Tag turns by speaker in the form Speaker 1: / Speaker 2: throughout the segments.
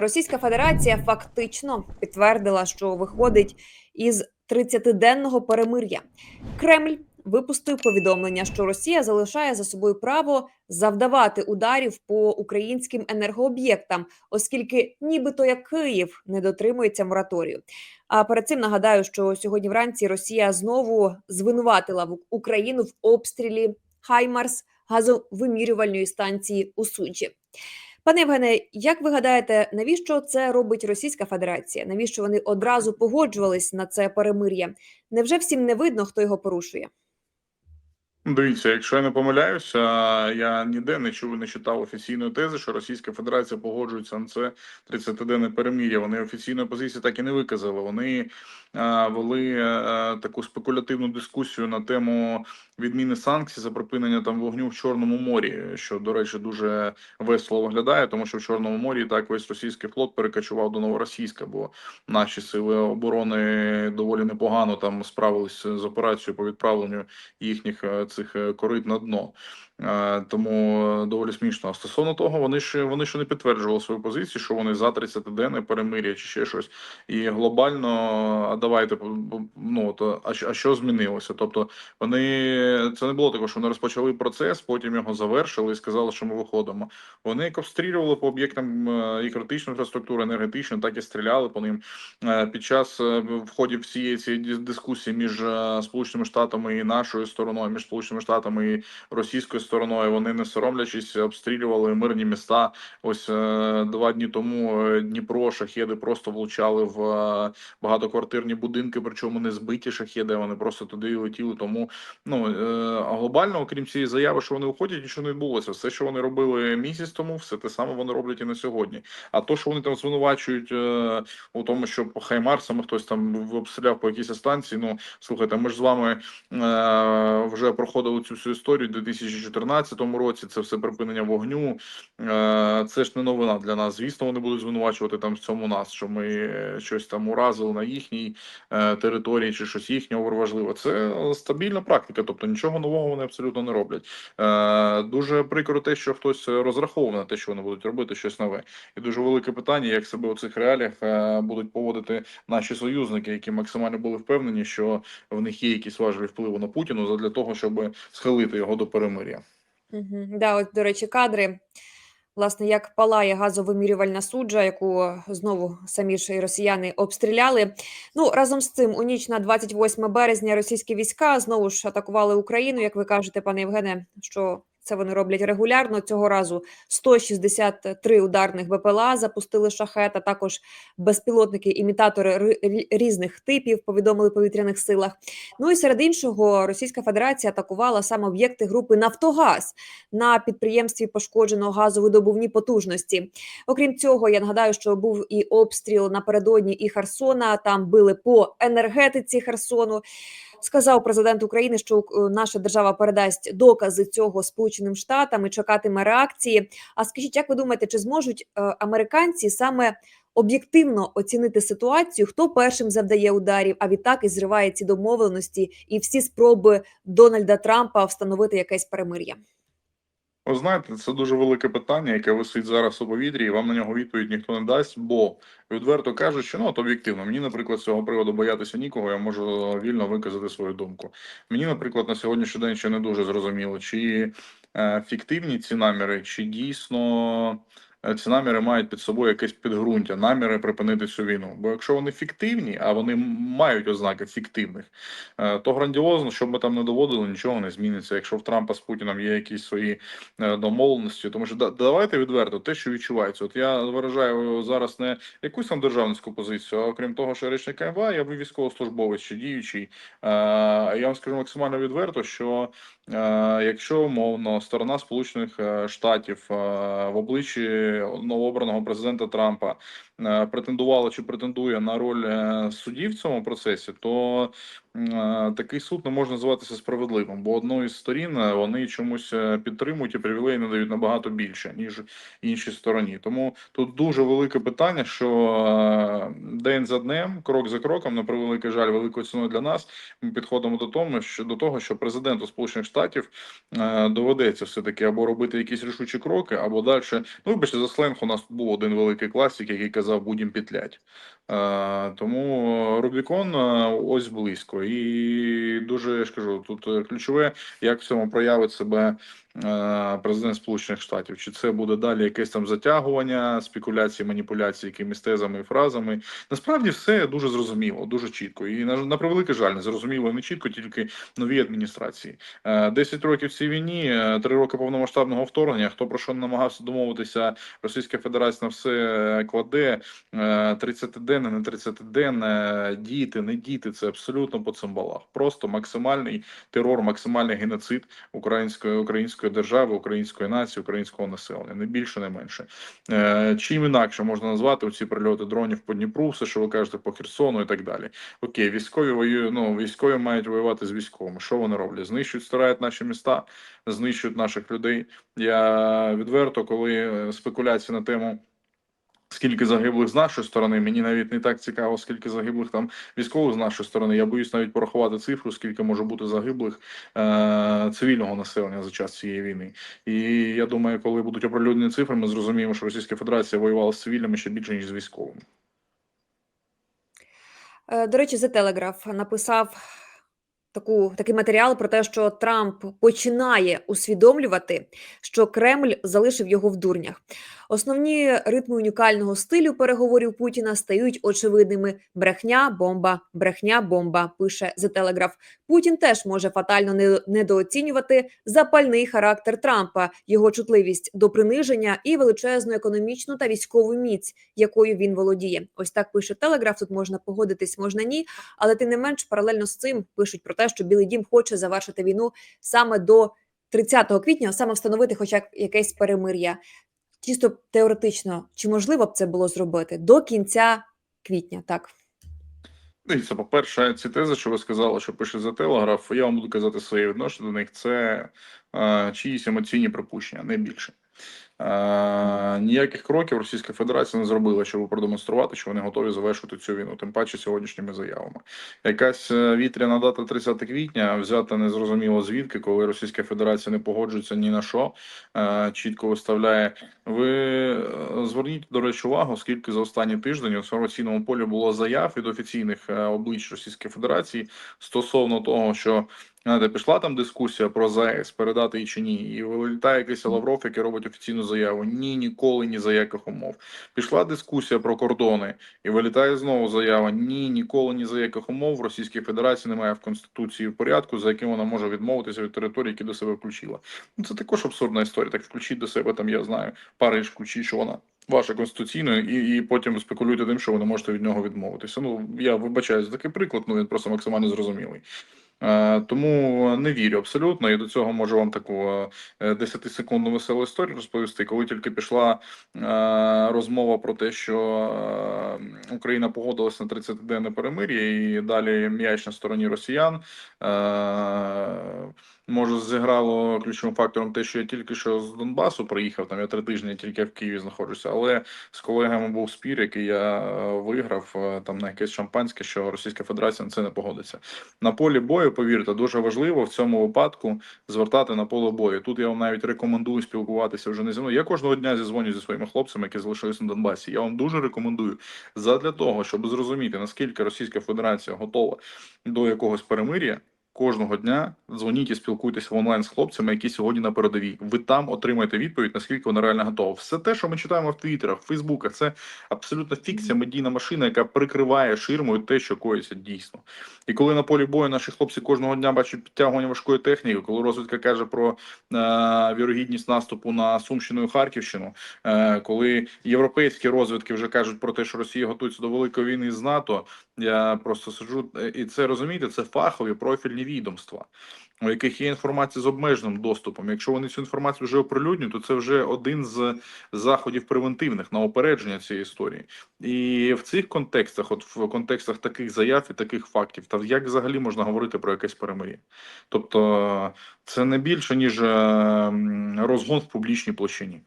Speaker 1: Російська Федерація фактично підтвердила, що виходить із 30-денного перемир'я. Кремль випустив повідомлення, що Росія залишає за собою право завдавати ударів по українським енергооб'єктам, оскільки нібито як Київ не дотримується мораторію. А перед цим нагадаю, що сьогодні вранці Росія знову звинуватила Україну в обстрілі Хаймарс газовимірювальної станції у Суджі. Пане Євгене, як ви гадаєте, навіщо це робить Російська Федерація? Навіщо вони одразу погоджувались на це перемир'я? Невже всім не видно, хто його порушує?
Speaker 2: Дивіться, якщо я не помиляюся, я ніде не чув, не читав офіційної тези, що Російська Федерація погоджується на це 30-денне перемир'я. Вони офіційної позиції так і не виказали. Вони е, вели е, таку спекулятивну дискусію на тему відміни санкцій за припинення там вогню в Чорному морі, що до речі дуже весело виглядає, тому що в Чорному морі так весь російський флот перекочував до новоросійська, бо наші сили оборони доволі непогано там справилися з операцією по відправленню їхніх е, цих е, корит на дно. Е, Тому доволі смішно. А стосовно того, вони ж вони ще не підтверджували свою позицію, що вони за 30-денне перемир'я чи ще щось. І глобально, а давайте ну то а, а що змінилося? Тобто вони це не було такого, що вони розпочали процес, потім його завершили і сказали, що ми виходимо. Вони як обстрілювали по об'єктам е, і критичної інфраструктури, енергетичної, так і стріляли по ним. Е, Під час в всієї цієї дискусії між Сполученими Штатами і нашою стороною, між Сполученими Штатами і російською стороною, вони не соромлячись, обстрілювали мирні міста. Ось е, два дні тому е, Дніпро шахеди просто влучали в е, багатоквартирні будинки, причому не збиті шахеди, вони просто туди летіли. Тому ну глобально, окрім цієї заяви, що вони виходять, нічого не відбулося. Все, що вони робили місяць тому, все те саме вони роблять і на сьогодні. А то, що вони там звинувачують у тому, що Хаймарсами хтось там обстріляв по якійсь станції. Ну слухайте, ми ж з вами вже проходили цю всю історію у 2014 році. Це все припинення вогню. Е, це ж не новина для нас. Звісно, вони будуть звинувачувати там в цьому нас, що ми е, щось там уразили на їхній е, території чи щось їхнього важливо. Це стабільна практика, тобто нічого нового вони абсолютно не роблять. Дуже прикро те, що хтось розраховував на те, що вони будуть робити щось нове. І дуже велике питання, як себе у цих реаліях будуть поводити наші союзники, які максимально були впевнені, що в них є якісь важливі впливи на Путіну для того, щоб схилити його до перемир'я.
Speaker 1: Угу. Да, от, до речі, кадри. Власне, як палає газовимірювальна суджа, яку знову самі ж росіяни обстріляли. Ну разом з цим, у ніч на 28 березня російські війська знову ж атакували Україну. Як ви кажете, пане Євгене, що це вони роблять регулярно. Цього разу 163 ударних БПЛА запустили шахет, а також безпілотники, імітатори ри- різних типів. Повідомили повітряних силах. Ну і серед іншого, Російська Федерація атакувала саме об'єкти групи Нафтогаз на підприємстві пошкоджено газовидобувні потужності. Окрім цього, я нагадаю, що був і обстріл напередодні і Херсона. Там били по енергетиці Херсону. Сказав президент України, що е, наша держава передасть докази цього Сполученим Штатам і чекатиме реакції. А скажіть, як ви думаєте, чи зможуть е, американці саме об'єктивно оцінити ситуацію, хто першим завдає ударів, а відтак і зриває ці домовленості і всі спроби Дональда Трампа встановити якесь перемир'я?
Speaker 2: Ви знаєте, це дуже велике питання, яке висить зараз у повітрі, і вам на нього відповідь ніхто не дасть. Бо відверто кажучи, ну от об'єктивно, мені, наприклад, з цього приводу боятися нікого, я можу вільно виказати свою думку. Мені, наприклад, на сьогоднішній день ще не дуже зрозуміло, чи е, фіктивні ці наміри, чи дійсно. Е, Ці наміри мають під собою якесь підґрунтя, наміри припинити цю війну. Бо якщо вони фіктивні, а вони мають ознаки фіктивних, е, то грандіозно, щоб ми там не доводили, нічого не зміниться. Якщо в Трампа з Путіним є якісь свої е, домовленості, тому що да, давайте відверто, те, що відчувається. От я виражаю зараз не якусь там державницьку позицію, а окрім того, що речник МВА, я був військовослужбовець чи діючий. Я вам скажу максимально відверто, що якщо умовно сторона Сполучених Штатів в обличчі новообраного президента Трампа претендувала чи претендує на роль е, судді в цьому процесі, то е, такий суд не може називатися справедливим, бо одної з сторін е, вони чомусь е, підтримують і привілеї надають набагато більше ніж іншій стороні. Тому тут дуже велике питання, що е, день за днем, крок за кроком, на превеликий жаль, великою ціною для нас. Ми підходимо до того, що до того, що президенту Сполучених Штатів е, доведеться все таки або робити якісь рішучі кроки, або далі. Ну вибачте, за сленг, у нас був один великий класик, який казав будем петлять. Е, тому Рубікон е, ось близько. І дуже я ж кажу, тут ключове, як в цьому проявить себе е, президент Сполучених Штатів. Чи це буде далі якесь там затягування, спекуляції, маніпуляції якимись тезами і фразами. Насправді все дуже зрозуміло, дуже чітко. І на, на превеликий жаль, не зрозуміло не чітко тільки новій адміністрації. 10 років цій війні, 3 роки повномасштабного вторгнення. Хто про що намагався домовитися, Російська Федерація на все кладе. 30-денне, не 30-денне, діти, не діти. Це абсолютно по цимбалах. Просто максимальний терор, максимальний геноцид української української держави, української нації, українського населення. Не більше, не менше. Е, Чим інакше можна назвати ці прильоти дронів по Дніпру, все, що ви кажете, по Херсону і так далі. Окей, військові воюють, ну військові мають воювати з військовими. Що вони роблять? Знищують, стирають наші міста, знищують наших людей. Я відверто, коли спекуляції на тему. Скільки загиблих з нашої сторони, мені навіть не так цікаво, скільки загиблих там військових з нашої сторони. Я боюсь навіть порахувати цифру, скільки може бути загиблих е- цивільного населення за час цієї війни. І я думаю, коли будуть оприлюднені цифри, ми зрозуміємо, що Російська Федерація воювала з цивільними ще більше ніж з військовими.
Speaker 1: Е, До речі, The Telegraph написав таку, такий матеріал про те, що Трамп починає усвідомлювати, що Кремль залишив його в дурнях. Основні ритми унікального стилю переговорів Путіна стають очевидними: брехня, бомба, брехня, бомба. Пише The Telegraph. Путін теж може фатально не- недооцінювати запальний характер Трампа, його чутливість до приниження і величезну економічну та військову міць, якою він володіє. Ось так пише Телеграф. Тут можна погодитись, можна ні. Але тим не менш, паралельно з цим пишуть про те, що Білий Дім хоче завершити війну саме до 30 квітня, саме встановити хоча якесь перемир'я. Чисто теоретично, чи можливо б це було зробити до кінця квітня? Так.
Speaker 2: Дивіться, по-перше, ці тези, що ви сказали, що пише за телеграф, я вам буду казати своє відношення до них. Це е, чиїсь емоційні припущення, не більше. Ніяких кроків Російська Федерація не зробила, щоб продемонструвати, що вони готові завершити цю війну, тим паче сьогоднішніми заявами. Якась е, вітряна дата 30 квітня взята незрозуміло звідки, коли Російська Федерація не погоджується ні на що, е, чітко виставляє. Ви е, зверніть, до речі, увагу, скільки за останні тиждень у інформаційному полі було заяв від офіційних облич Російської Федерації стосовно того, що Знаєте, пішла там дискусія про ЗАЕС, передати її чи ні, і вилітає якийсь Лавров, який робить офіційну заяву. Ні, ніколи, ні за яких умов. Пішла дискусія про кордони, і вилітає знову заява. Ні, ніколи, ні за яких умов в Російській Федерації немає в конституції порядку, за яким вона може відмовитися від території, які до себе включила. Ну це також абсурдна історія. Так включіть до себе там, я знаю, Париж включіть, що вона. Ваша конституційна, і, і потім спекулюєте тим, що ви не можете від нього відмовитися. Ну я вибачаю за такий приклад, ну він просто максимально зрозумілий. Е, Тому не вірю абсолютно. І до цього можу вам таку е, 10-секундну веселу історію розповісти. Коли тільки пішла е, розмова про те, що е, Україна погодилась на 30-денне перемир'я, і далі м'яч на стороні росіян. Може, зіграло ключовим фактором те, що я тільки що з Донбасу приїхав, там я три тижні тільки в Києві знаходжуся, але з колегами був спір, який я е, виграв е, там на якесь шампанське, що Російська Федерація на це не погодиться. На полі бою, повірте, дуже важливо в цьому випадку звертати на поле бою. Тут я вам навіть рекомендую спілкуватися вже не зі мною. Я кожного дня зізвоню зі своїми хлопцями, які залишились на Донбасі. Я вам дуже рекомендую задля того, щоб зрозуміти наскільки Російська Федерація готова до якогось перемир'я. Кожного дня дзвоніть і спілкуйтесь в онлайн з хлопцями, які сьогодні на передовій. Ви там отримаєте відповідь, наскільки вона реально готова. Все те, що ми читаємо в Твіттерах, в Фейсбуках, це абсолютно фікція, медійна машина, яка прикриває ширмою те, що коїться дійсно. І коли на полі бою наші хлопці кожного дня бачать підтягування важкої техніки, коли розвідка каже про е, вірогідність наступу на Сумщину і Харківщину, е, коли європейські розвідки вже кажуть про те, що Росія готується до великої війни з НАТО. Я просто сиджу е, і це розумієте, це фахові профільні відомства, у яких є інформація з обмеженим доступом. Якщо вони цю інформацію вже оприлюднюють, то це вже один з заходів превентивних на опередження цієї історії. І в цих контекстах, от в контекстах таких заяв і таких фактів, та як взагалі можна говорити про якесь перемир'я? Тобто це не більше ніж е, розгон в публічній площині.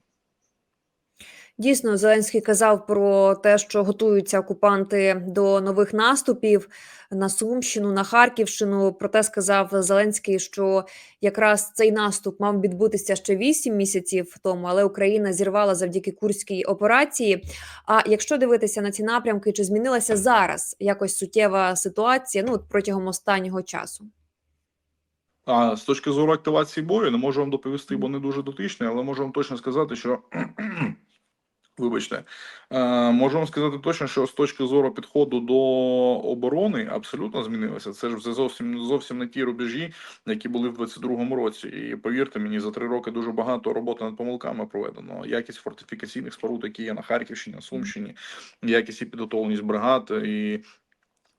Speaker 1: Дійсно, Зеленський казав про те, що готуються окупанти до нових наступів на Сумщину, на Харківщину. Проте сказав Зеленський, що якраз цей наступ мав відбутися ще 8 місяців тому, але Україна зірвала завдяки курській операції. А якщо дивитися на ці напрямки, чи змінилася зараз якось суттєва ситуація? Ну от протягом останнього часу?
Speaker 2: А з точки зору активації бою, не можу вам доповісти, бо не дуже дотичний, але можу вам точно сказати, що. Вибачте, е, можу вам сказати точно, що з точки зору підходу до оборони абсолютно змінилося. Це ж вже зовсім зовсім не ті рубежі, які були в 22-му році. І повірте мені, за три роки дуже багато роботи над помилками проведено. Якість фортифікаційних споруд, які є на Харківщині, на Сумщині, якість і підготовленість бригад і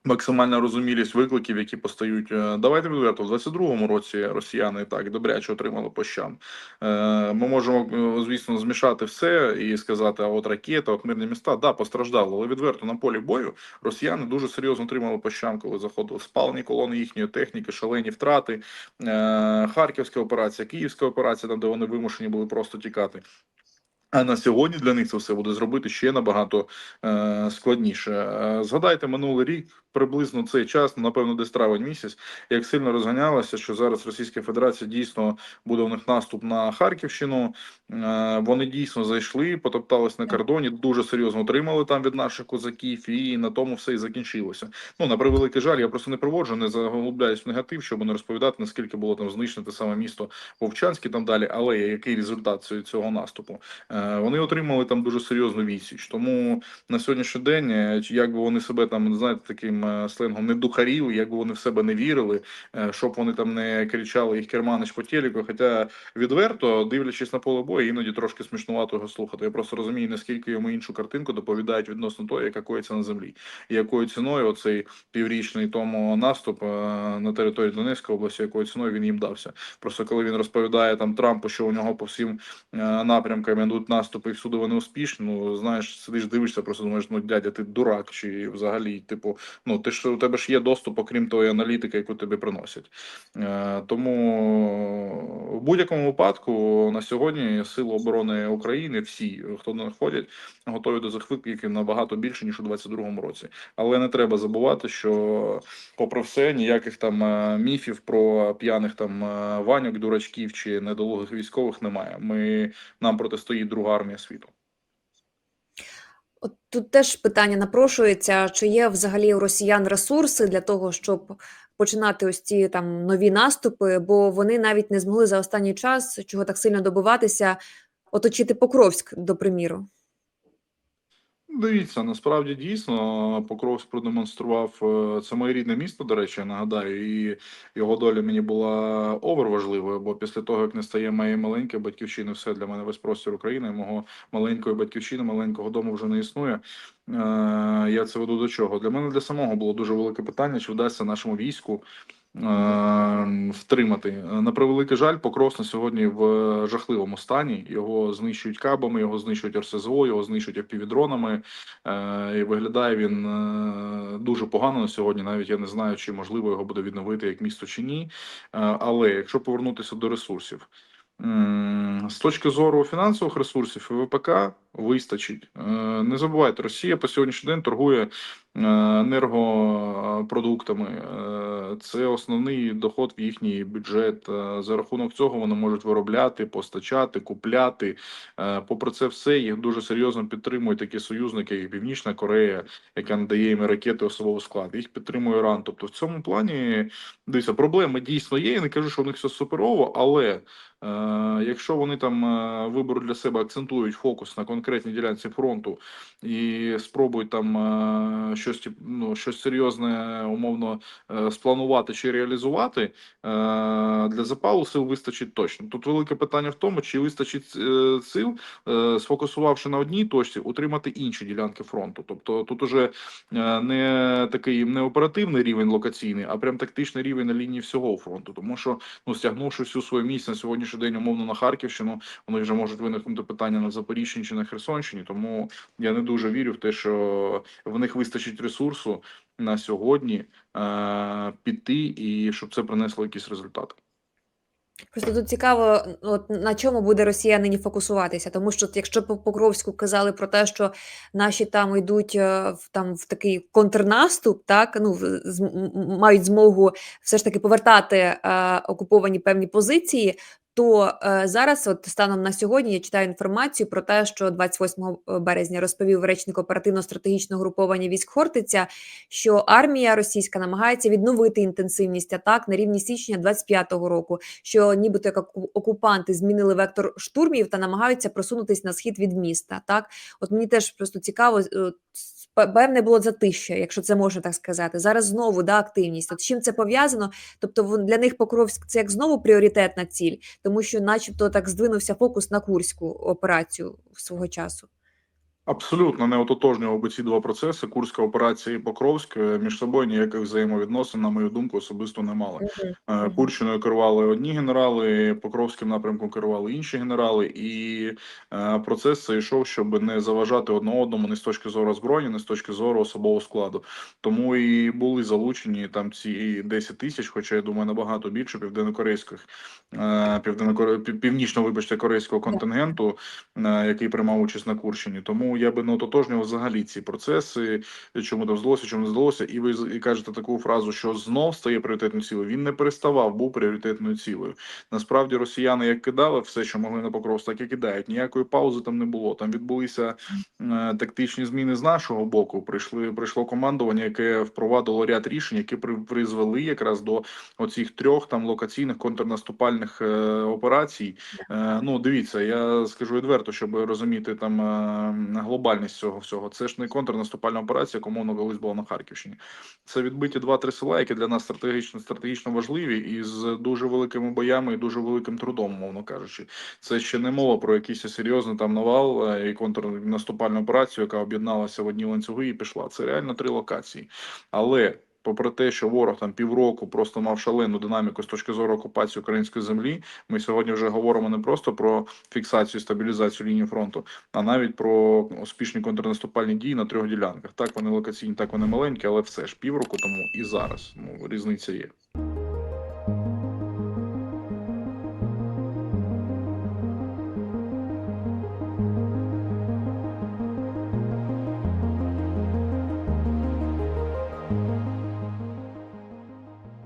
Speaker 2: Максимальна розумілість викликів, які постають. Е, Давайте відверто, в 22-му році росіяни так добряче отримали по щам. Е, Ми можемо, е, звісно, змішати все і сказати, а от ракета, от мирні міста, да, постраждали, але відверто на полі бою росіяни дуже серйозно отримали по щам, коли заходили спалені колони їхньої техніки, шалені втрати. Харківська операція, Київська операція, там де вони вимушені були просто тікати. А на сьогодні для них це все буде зробити ще набагато е, складніше. Згадайте минулий рік, приблизно цей час, ну, напевно, десь травень місяць, як сильно розганялося, що зараз Російська Федерація дійсно буде у них наступ на Харківщину. Е, вони дійсно зайшли, потоптались на кордоні, дуже серйозно отримали там від наших козаків, і на тому все і закінчилося. Ну на превеликий жаль, я просто не проводжу, не заглубляюсь в негатив, щоб не розповідати, наскільки було там знищено те саме місто Вовчанське там далі, але який результат цього- цього наступу. Е, Вони отримали там дуже серйозну відсіч. Тому на сьогоднішній день, е, як би вони себе там знаєте, таким е, сленгом не духарів, як вони в себе не вірили, е, щоб вони там не кричали їх керманич по телеку. Хоча відверто, дивлячись на поле бою, іноді трошки смішнувато його слухати. Я просто розумію, наскільки йому іншу картинку доповідають відносно того, яка коїться на землі, і якою ціною оцей піврічний тому наступ е, на території Донецької області, якою ціною він їм дався. Просто коли він розповідає там Трампу, що у нього по всім напрямкам йдуть наступи, і всюди вони успішні. Ну знаєш, сидиш, дивишся, просто думаєш, ну дядя, ти дурак, чи взагалі, типу, ну ти ж у тебе ж є доступ, окрім тої аналітики, яку тобі приносять. Е, тому в будь-якому випадку на сьогодні сили оборони України, всі, хто не ходять, готові до цих викликів набагато більше ніж у 22-му році. Але не треба забувати, що попри все, ніяких там е, міфів про п'яних там е, ваньок, дурачків чи недолугих військових немає. Ми нам протистоїть друга армія світу.
Speaker 1: От тут теж питання напрошується: чи є взагалі у росіян ресурси для того, щоб починати ось ці там нові наступи, бо вони навіть не змогли за останній час чого так сильно добиватися, оточити Покровськ, до приміру.
Speaker 2: Дивіться, насправді дійсно Покровськ продемонстрував е, це моє рідне місто. До речі, я нагадаю, і його доля мені була овер важливою. Бо після того, як не стає моєї маленької батьківщини, все для мене весь простір України, мого маленької батьківщини, маленького дому вже не існує. Е, Я це веду до чого? Для мене для самого було дуже велике питання, чи вдасться нашому війську втримати. На превеликий жаль, Покрос на сьогодні в жахливому стані. Його знищують кабами, його знищують РСЗО, його знищують FPV-дронами. Е, І виглядає він е, дуже погано на сьогодні. Навіть я не знаю, чи можливо його буде відновити як місто чи ні. Е, Але якщо повернутися до ресурсів. З точки зору фінансових ресурсів і ВПК вистачить. Е, Не забувайте, Росія по сьогоднішній день торгує е, енергопродуктами. Е, Це основний доход в їхній бюджет. За рахунок цього вони можуть виробляти, постачати, купляти. Попри це все, їх дуже серйозно підтримують такі союзники, як Північна Корея, яка надає їм ракети особового складу. Їх підтримує Іран. Тобто, в цьому плані дивіться, проблеми дійсно є. Я не кажу, що у них все суперово, але Якщо вони там е, виберуть для себе, акцентують фокус на конкретній ділянці фронту і спробують там е, щось ну, щось серйозне умовно е, спланувати чи реалізувати, е, для запалу сил вистачить точно. Тут велике питання в тому, чи вистачить е, сил, е, сфокусувавши на одній точці, утримати інші ділянки фронту. Тобто тут уже е, не такий не оперативний рівень локаційний, а прям тактичний рівень на лінії всього фронту, тому що ну стягнувши всю свою місць на сьогоднішній день умовно на Харківщину, вони вже можуть виникнути питання на Запоріжчині чи на Херсонщині. Тому я не дуже вірю в те, що в них вистачить ресурсу на сьогодні е, піти і щоб це принесло якісь результати.
Speaker 1: Просто тут цікаво, от на чому буде Росія нині фокусуватися, тому що якщо по Покровську казали про те, що наші там йдуть е, в там в такий контрнаступ, так ну з- мають змогу все ж таки повертати е, окуповані певні позиції. То е, зараз, от станом на сьогодні, я читаю інформацію про те, що 28 березня розповів речник оперативно-стратегічного груповання військ Хортиця, що армія російська намагається відновити інтенсивність атак на рівні січня 25-го року що нібито як окупанти змінили вектор штурмів та намагаються просунутись на схід від міста. Так, от мені теж просто цікаво. е, Певне було затища, якщо це можна так сказати. Зараз знову да активність. От з чим це пов'язано? Тобто для них Покровськ це як знову пріоритетна ціль, тому що, начебто, так здвинувся фокус на курську операцію свого часу.
Speaker 2: Абсолютно не ототожнював би ці два процеси. Курська операція і Покровськ е, між собою ніяких взаємовідносин, на мою думку, особисто не мали. Е,
Speaker 1: Мгм.
Speaker 2: Курщиною керували одні генерали, Покровським напрямком керували інші генерали, і е, процес цей йшов, щоб не заважати одне одному не з точки зору зброї, не з точки зору особового складу. Тому і були залучені там ці 10 тисяч, хоча я думаю, набагато більше південнокорейських е, південнокоре... пів- північно, вибачте, корейського контингенту, який приймав участь на Курщині. Тому я би не ототожнював взагалі ці процеси, чому там здалося, чому не здалося. І ви і кажете таку фразу, що знов стає пріоритетною цілею. Він не переставав, був пріоритетною цілею. Насправді росіяни як кидали все, що могли на покров, так і кидають. Ніякої паузи там не було. Там відбулися е, тактичні зміни з нашого боку. Прийшли прийшло командування, яке впровадило ряд рішень, які при, призвели якраз до оцих трьох там локаційних контрнаступальних е, операцій. Е, ну дивіться, я скажу відверто, щоб розуміти там е, глобальність цього всього. Це ж не контрнаступальна операція, яка умовно колись була на Харківщині. Це відбиті два-три села, які для нас стратегічно стратегічно важливі, і з дуже великими боями і дуже великим трудом, мовно кажучи. Це ще не мова про якийсь серйозний там навал е, і контрнаступальну операцію, яка об'єдналася в одні ланцюги і пішла. Це реально три локації. Але попри те, що ворог там півроку просто мав шалену динаміку з точки зору окупації української землі, ми сьогодні вже говоримо не просто про фіксацію стабілізацію лінії фронту, а навіть про успішні контрнаступальні дії на трьох ділянках. Так вони локаційні, так вони маленькі, але все ж півроку тому і зараз. Ну різниця є.